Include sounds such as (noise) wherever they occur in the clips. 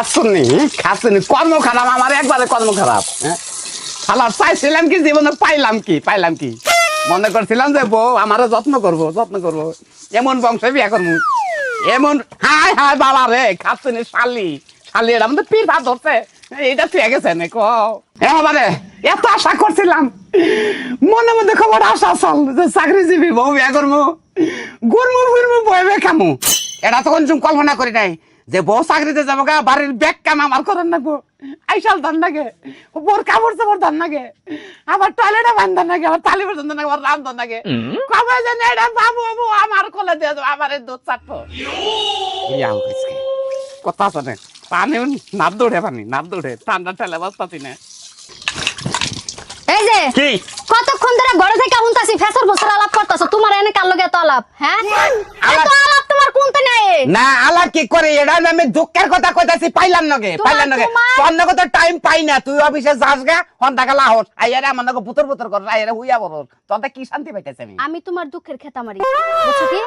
খাচ্ছনি খাচ্ছনি কর্ম খারাপ, আমার একবারে কর্ম খারাপ হ্যাঁ? শালা চাইছিলাম কি, জীবনে পাইলাম কি পাইলাম কি? মনে করছিলাম যে বউ আমারও যত্ন করব যত্ন করব। এমন বংশে বিয়া করব। এমন, হায় হায়, বাবা রে খাচ্ছনি শালি। শালি এটা আমাদের পীর ভাত ধরছে। এটা ঠিক গেছে নে কো। এত আশা করছিলাম। মনে মধ্যে খবর আশা চল যে চাকরিজীবী বউ বিয়া করব। গুরমু ফুরমু বয়ে খামু। এটা তখন কল্পনা করি নাই। যে বউ চাকরিতে যাব গা বাড়ির ব্যাগ কাম আমার করার নাগবো আইসাল ধান লাগে বোর কাপড় চাপড় ধান লাগে আবার টয়লেটে বান্ধান লাগে আবার তালি পর্যন্ত লাগে আবার রান্ধন লাগে কবে জানি এটা বাবু বাবু আমার কোলে দিয়ে যাব আমার এই দুধ চাটবো ইয়াও কিসকে কথা আছে না পানি নাপ দৌড়ে পানি নাপ দৌড়ে ঠান্ডা ঠেলে বসতাছি না। এই যে কি? কতক্ষণ ধরে ঘরে থেকে হুনতাছি ফেসর বছর আলাপ করতেছো তোমার এনে কার লগে এত আলাপ হ্যাঁ? আলাপ- এত আলাপ তোমার কোনতে নাই না আলা কি করে? এটা আমি দুঃখের কথা কইতাছি পাইলাম নগে পাইলাম নগে টাইম পাই না তুই অফিসে যাস গা হন্তা গেলা হস। আইয়ারে আমার নগে বুতর বুতর কর আইয়ারে হুইয়া বড় তোর কি শান্তি পাইতেছে আমি। আমি তোমার দুঃখের খেতা মারি বুঝছ কি?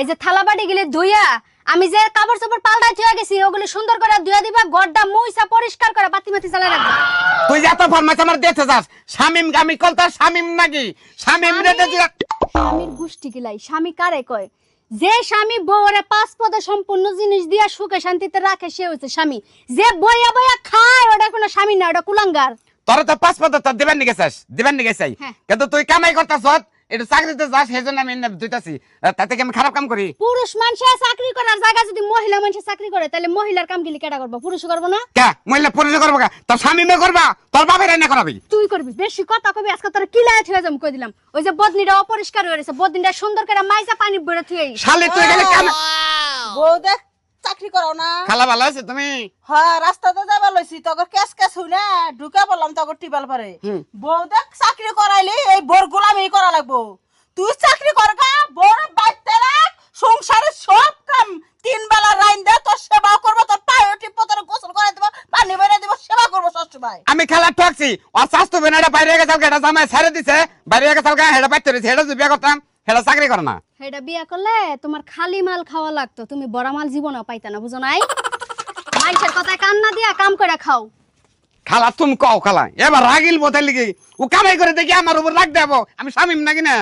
এই যে থালা বাটি গেলে ধুইয়া আমি যে কাপড় চাপড় পাল্টাই থুয়া গেছি ওগুলো সুন্দর করে ধুয়া দিবা গড়টা মুইসা পরিষ্কার করে বাতি মাতি চালা রাখবা। তুই যে এত ফরমাইশ আমার দেখতে যাস শামিম গামি কলতা শামিম নাকি? শামিম রে স্বামীর গোষ্ঠী গিলাই স্বামী কারে কয়? যে স্বামী বউরে পাঁচ পদে সম্পূর্ণ জিনিস দিয়া সুখে শান্তিতে রাখে সে হচ্ছে স্বামী। যে বইয়া বইয়া খায় ওটা কোনো স্বামী না ওটা কুলাঙ্গার। তোর তো পাঁচ পদে তোর দিবেন নিকে চাস দিবেন হ্যাঁ। কিন্তু তুই কামাই করতাস এটা চাকরিতে যাস সেজন্য আমি এনে তাতে কি আমি খারাপ কাম করি? পুরুষ মানুষে চাকরি করার জায়গা যদি মহিলা মানুষে চাকরি করে তাহলে মহিলার কাম গিলি কেটা করব? পুরুষ করব না? কে? মহিলা পরিচয় করব কা? তোর স্বামীমে করবা? তোর এনে করাবি? তুই করবি। বেশি কথা কবি আজকে তোর কিলায় থুয়ে যাম কই দিলাম। ওই যে বদনিটা অপরিষ্কার হয়ে গেছে বদনিটা সুন্দর করে মাইজা পানি ভরে থুয়ে শালি তুই গেলে কাম বউ দেখ চাকরি করো না। খালা ভালো আছে তুমি? হ্যাঁ রাস্তাতে যাবা লইছি তগর কেস কেস হই না ঢুকে বললাম তগর টিবাল পারে। বউ দেখ চাকরি করাইলি এই বোর লাগবো। তুই চাকরি কর গা বোর বাইতে রাখ সংসারের সব কাম তিন বেলা রাইন দে তোর সেবা করব তোর পায়ে টিপ তোর গোসল করে দেবো পানি বেড়ে দিব সেবা করব ষষ্ঠ ভাই আমি খেলা ঠকছি আর স্বাস্থ্য বেনাটা বাইরে গেছে এটা জামাই ছেড়ে দিছে বাইরে গেছে হেটা বাইতে রয়েছে হেটা যদি বিয়ে করতাম হেটা চাকরি করে না। সেটা বিয়া করলে তোমার খালি মাল খাওয়া লাগতো তুমি বড় মাল জীবনেও পাইতা না বুঝো নাই? (laughs) মানুষের কথায় কান না দিয়া কাম করে খাও। খালা তুমি কও খালা এবার রাগিল বোধের লিগে ও কামাই করে দেখি আমার উপর রাগ দেবো আমি স্বামীম নাকি না?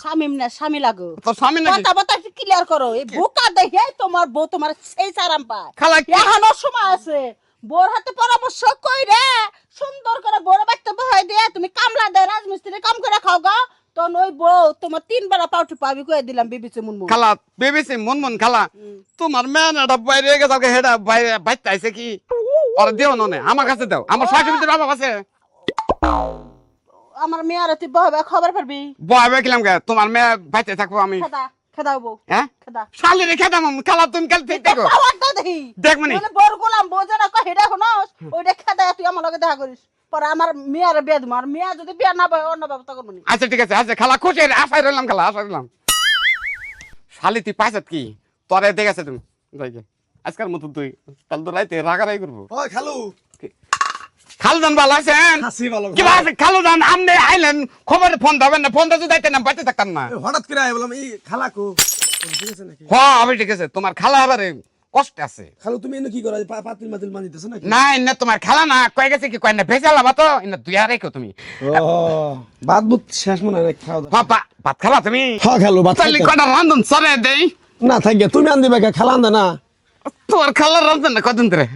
স্বামী না স্বামী লাগো। তোর স্বামী নাকি? কথা একটু ক্লিয়ার করো এই বোকা দেখে তোমার বউ তোমার সেই চারাম পায় খালা কি? এখনও সময় আছে। বোর হাতে পরামর্শ কইরে সুন্দর করে বোর বাচ্চা বহাই দিয়ে তুমি কামলা দে রাজমিস্ত্রি কাম করে খাও গা। তো ওই বউ তোমার তিন বেলা পাউটু পাবি কয়ে দিলাম বিবিচে মুন মুন খালা বেবেছি মন মন খালা তোমার মেন এটা বাইরে গেছে হেটা বাইরে বাইতে আইছে কি? ওর দেও ননে আমার কাছে দাও। আমার বাবা আছে। আমার তুই বহবে খবর পারবি? কিলাম গে। তোমার মেয়ে বাইতে থাকব আমি। খেদা খেদাও বউ হ্যাঁ? খেদা। শালি রেখে দাম খালা তুমি কাল ঠিক দেখো দেখি। দেখ। মনি। বড় গোলাম বউ যেটা কয় হেডা হনস? ওইটা খেদা তুই আমার লগে দেখা করিস। পরে আমার মেয়ের বিয়ে দিব আর মেয়ে যদি বিয়ে না বয় অন্য ব্যবস্থা করব আচ্ছা ঠিক আছে আচ্ছা খালা খুশি আশায় রইলাম খালা আশায় রইলাম। শালি তুই পাইছত কি? তোরে দেখেছে তুমি। আজকাল মতো তুই। কাল তো রাইতে রাগারাই করব। ওই খালু। খালু দান ভালো আছেন? হাসি ভালো। কি আছে খালু দান আমনে আইলেন। খবর ফোন দেবেন না ফোন দিয়ে যাইতে না বাইতে থাকতাম না। এই হঠাৎ করে আই বললাম এই খালাকো ঠিক আছে নাকি? হ্যাঁ আমি ঠিক আছে। তোমার খালা এবারে কষ্ট আছে। খালু তুমি এনে কি করো? পা- পাতিল মাতিল বানিতেছো নাকি? না তোমার খালা না কয়ে গেছে কি কয় না ভেজা লাবা তো না দুই আর রেখো তুমি। ও ভাত বুত শেষ মনে হয় হ্যাঁ, ভাত তুমি? হ্যাঁ খালু ভাত তাহলে খাইতে- রান্ধন সরে দেই। না থাকিয়া তুমি খালা না। তোর খালার রান্ধন না কদিন ধরে?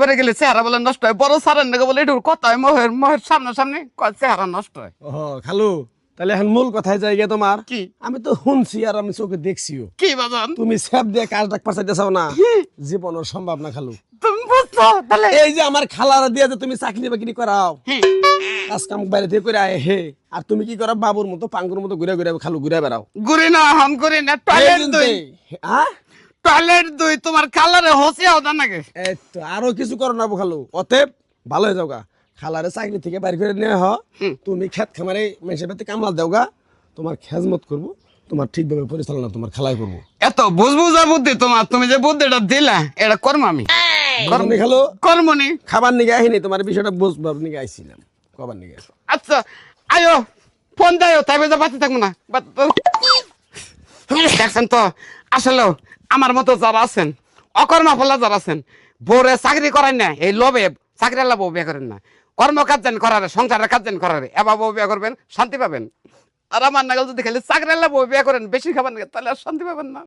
বেড়ে গেলে চেহারা বলে নষ্ট হয়। বড় সারেন নাকি বলে একটু কথা হয় মহের মহের সামনে সামনে চেহারা নষ্ট হয়। ও খালু তাহলে এখন মূল কথায় যাই গে তোমার। কি? আমি তো শুনছি আর আমি চোখে দেখছিও। কি বাজান? তুমি স্যাপ দিয়ে কাজ ডাক চাও না জীবনের সম্ভব না খালু। তুমি বুঝছ? তাহলে এই যে আমার খালারা দিয়ে যে তুমি চাকরি বাকরি করাও কাজ কাম বাইরে থেকে করে আয় হে। আর তুমি কি করো বাবুর মতো পাঙ্গুর মতো ঘুরে ঘুরে খালু ঘুরে বেড়াও। গুরি না হন গুরি না টয়লেট হ্যাঁ? টয়লেট দুই তোমার খালারে হসিয়াও জান নাকি? এই তো আরও কিছু করো না খালু অতএব ভালো হয়ে যাওগা। খালারে চাকরি থেকে বাইর করে নিয়ে হ তুমি খেত খামারে মেসে পেতে কামলা দেওগা। তোমার খেজমত করব তোমার ঠিকভাবে পরিচালনা তোমার খালাই করব। এত বুঝবুঝা বুদ্ধি তোমার তুমি যে বুদ্ধিটা দিলা এটা করম আমি। তুমি খালো কর্মনি খাবার নিগে আহিনি তোমার বিষয়টা বুঝবার নিগে আইছিলাম কবার নিগে আচ্ছা আয়ো ফোন দেয় তাই বেজা বাঁচে থাকব না। দেখছেন তো আসলে আমার মতো যারা আছেন, অকর্মা ফলা যারা আছেন বোরে চাকরি করেন না, এই লোভে চাকরি আল্লাহ বউ বিয়ে করেন না। কর্মকাজ যেন করারে, সংসারের কাজ যেন করারে, এবার বউ বিয়ে করবেন, শান্তি পাবেন। আর আমার নাগাল যদি খালি চাকরি আল্লাহ বউ বিয়ে করেন, বেশি খাবেন তাহলে আর শান্তি পাবেন না।